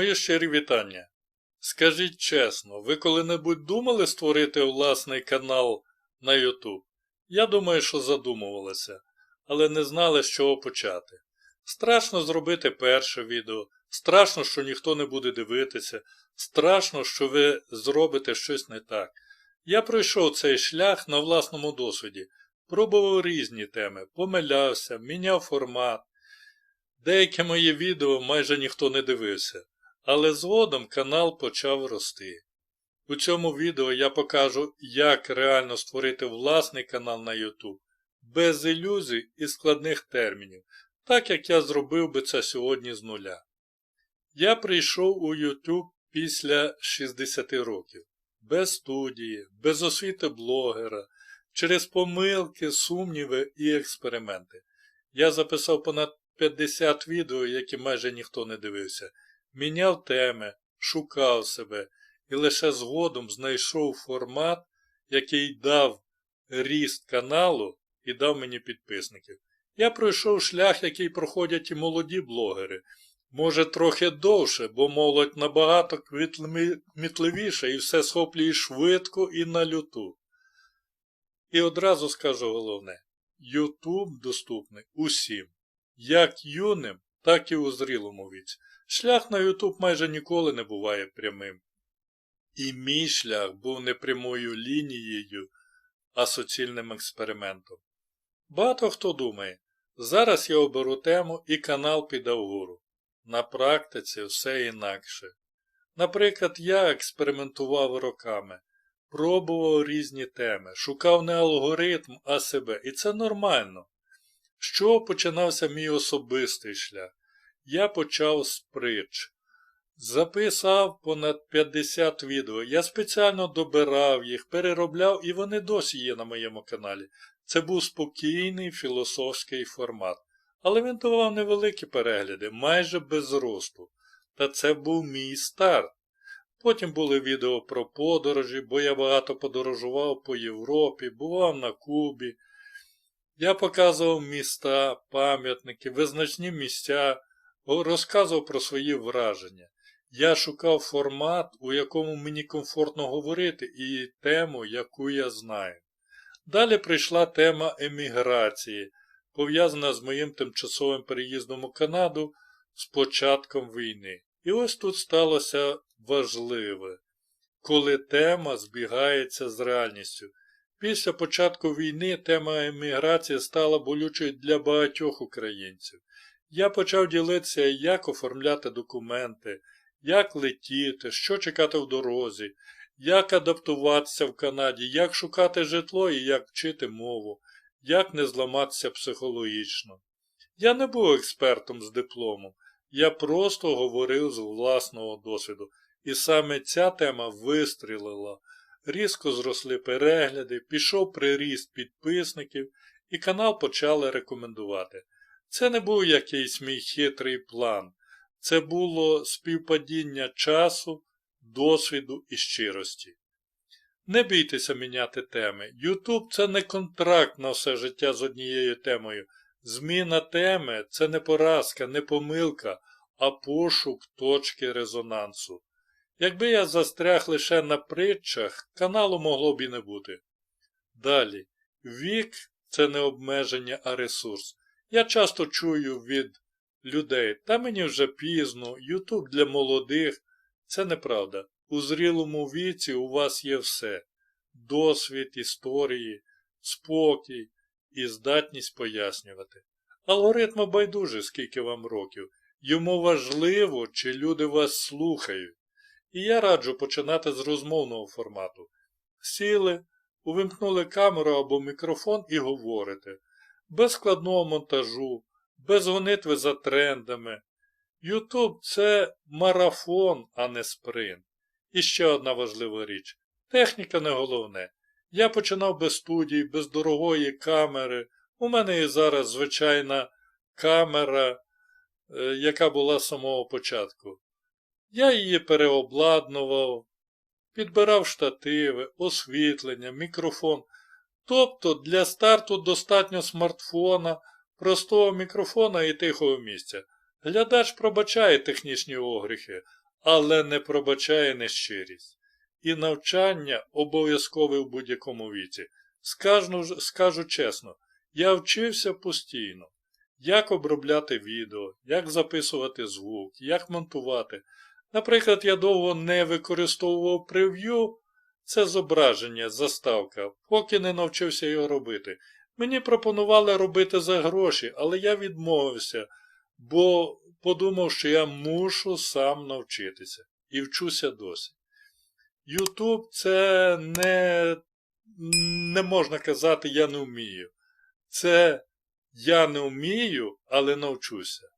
Мої щирі вітання. Скажіть чесно, ви коли-небудь думали створити власний канал на YouTube? Я думаю, що задумувалися, але не знали, з чого почати. Страшно зробити перше відео, страшно, що ніхто не буде дивитися, страшно, що ви зробите щось не так. Я пройшов цей шлях на власному досвіді, пробував різні теми, помилявся, міняв формат. Деякі мої відео майже ніхто не дивився, але згодом канал почав рости. У цьому відео я покажу, як реально створити власний канал на YouTube, без ілюзій і складних термінів, так як я зробив би це сьогодні з нуля. Я прийшов у YouTube після 60 років, без студії, без освіти блогера, через помилки, сумніви і експерименти. Я записав понад 50 відео, які майже ніхто не дивився, міняв теми, шукав себе і лише згодом знайшов формат, який дав ріст каналу і дав мені підписників. Я пройшов шлях, який проходять і молоді блогери. Може, трохи довше, бо молодь набагато кмітливіша і все схоплює швидко і на люту. І одразу скажу головне: YouTube доступний усім, як юним, так і у зрілому віці. Шлях на YouTube майже ніколи не буває прямим. І мій шлях був не прямою лінією, а суцільним експериментом. Багато хто думає, зараз я оберу тему і канал піде вгору. На практиці все інакше. Наприклад, я експериментував роками, пробував різні теми, шукав не алгоритм, а себе, і це нормально. Чого починався мій особистий шлях? Я почав з притч. Записав понад 50 відео. Я спеціально добирав їх, переробляв, і вони досі є на моєму каналі. Це був спокійний філософський формат. Але він давав невеликі перегляди, майже без росту. Та це був мій старт. Потім були відео про подорожі, бо я багато подорожував по Європі, бував на Кубі. Я показував міста, пам'ятники, визначні місця, розказував про свої враження. Я шукав формат, у якому мені комфортно говорити, і тему, яку я знаю. Далі прийшла тема еміграції, пов'язана з моїм тимчасовим переїздом у Канаду з початком війни. І ось тут сталося важливе, коли тема збігається з реальністю. Після початку війни тема еміграції стала болючою для багатьох українців. Я почав ділитися, як оформляти документи, як летіти, що чекати в дорозі, як адаптуватися в Канаді, як шукати житло і як вчити мову, як не зламатися психологічно. Я не був експертом з дипломом, я просто говорив з власного досвіду. І саме ця тема вистрілила. Різко зросли перегляди, пішов приріст підписників, і канал почали рекомендувати. Це не був якийсь мій хитрий план. Це було співпадіння часу, досвіду і щирості. Не бійтеся міняти теми. Ютуб це не контракт на все життя з однією темою. Зміна теми це не поразка, не помилка, а пошук точки резонансу. Якби я застряг лише на притчах, каналу могло б і не бути. Далі, вік це не обмеження, а ресурс. Я часто чую від людей, та мені вже пізно, Ютуб для молодих. Це неправда. У зрілому віці у вас є все: досвід, історії, спокій і здатність пояснювати. Алгоритм байдуже, скільки вам років. Йому важливо, чи люди вас слухають. І я раджу починати з розмовного формату. Сіли, увімкнули камеру або мікрофон і говорите. Без складного монтажу, без гонитви за трендами. Ютуб це марафон, а не спринт. І ще одна важлива річ. Техніка не головне. Я починав без студії, без дорогої камери. У мене і зараз звичайна камера, е, яка була з самого початку. Я її переобладнував, підбирав штативи, освітлення, мікрофон. Тобто для старту достатньо смартфона, простого мікрофона і тихого місця. Глядач пробачає технічні огріхи, але не пробачає нещирість. І навчання обов'язкове в будь-якому віці. Скажу, скажу чесно, я вчився постійно, як обробляти відео, як записувати звук, як монтувати. Наприклад, я довго не використовував прев'ю, це зображення, заставка, поки не навчився його робити. Мені пропонували робити за гроші, але я відмовився, бо подумав, що я мушу сам навчитися. І вчуся досі. Ютуб це не, не можна казати я не вмію. Це я не вмію, але навчуся.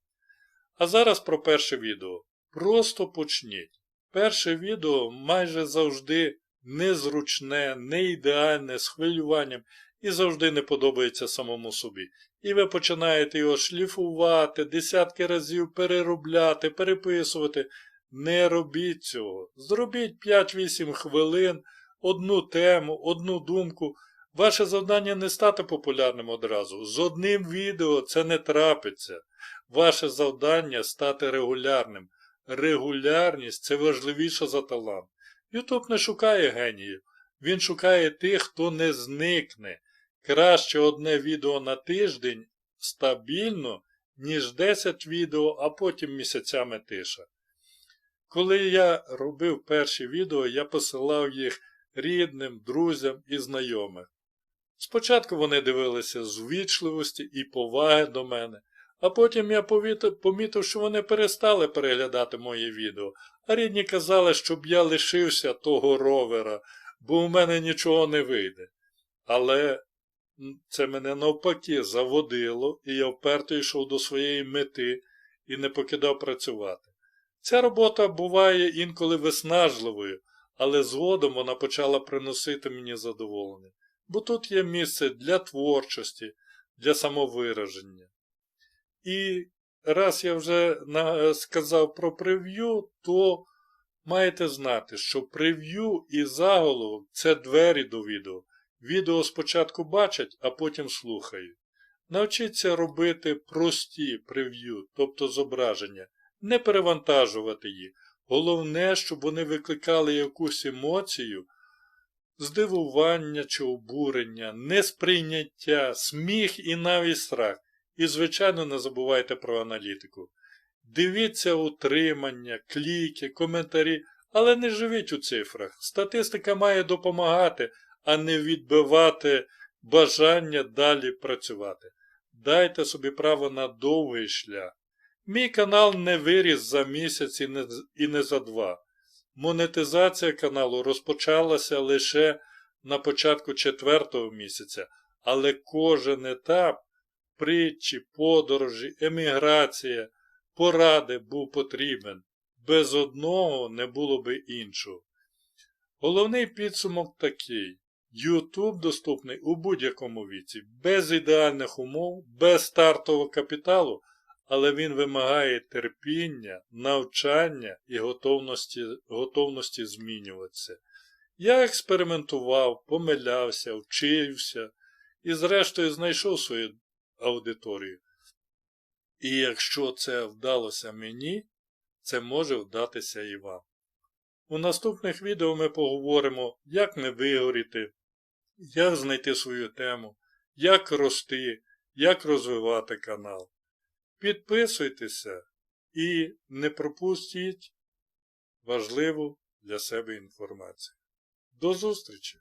А зараз про перше відео. Просто почніть. Перше відео майже завжди незручне, не ідеальне, з хвилюванням і завжди не подобається самому собі. І ви починаєте його шліфувати, десятки разів переробляти, переписувати. Не робіть цього. Зробіть 5-8 хвилин, одну тему, одну думку. Ваше завдання не стати популярним одразу. З одним відео це не трапиться. Ваше завдання стати регулярним. Регулярність це важливіше за талант. Ютуб не шукає геніїв. Він шукає тих, хто не зникне. Краще одне відео на тиждень стабільно, ніж 10 відео, а потім місяцями тиша. Коли я робив перші відео, я посилав їх рідним, друзям і знайомим. Спочатку вони дивилися з ввічливості і поваги до мене, а потім я помітив, що вони перестали переглядати мої відео, а рідні казали, щоб я лишився того ровера, бо у мене нічого не вийде. Але це мене навпаки заводило, і я вперто йшов до своєї мети і не покидав працювати. Ця робота буває інколи виснажливою, але згодом вона почала приносити мені задоволення, бо тут є місце для творчості, для самовираження. І раз я вже сказав про прев'ю, то маєте знати, що прев'ю і заголовок це двері до відео. Відео спочатку бачать, а потім слухають. Навчіться робити прості прев'ю, тобто зображення, не перевантажувати їх. Головне, щоб вони викликали якусь емоцію, здивування чи обурення, несприйняття, сміх і навіть страх. І, звичайно, не забувайте про аналітику. Дивіться утримання, кліки, коментарі, але не живіть у цифрах. Статистика має допомагати, а не відбивати бажання далі працювати. Дайте собі право на довгий шлях. Мій канал не виріс за місяць і не, і не за два. Монетизація каналу розпочалася лише на початку четвертого місяця, але кожен етап притчі, подорожі, еміграція, поради був потрібен. Без одного не було би іншого. Головний підсумок такий. YouTube доступний у будь-якому віці, без ідеальних умов, без стартового капіталу, але він вимагає терпіння, навчання і готовності, готовності змінюватися. Я експериментував, помилявся, вчився і, зрештою, знайшов свою аудиторію. І якщо це вдалося мені, це може вдатися і вам. У наступних відео ми поговоримо, як не вигоріти, як знайти свою тему, як рости, як розвивати канал. Підписуйтеся і не пропустіть важливу для себе інформацію. До зустрічі!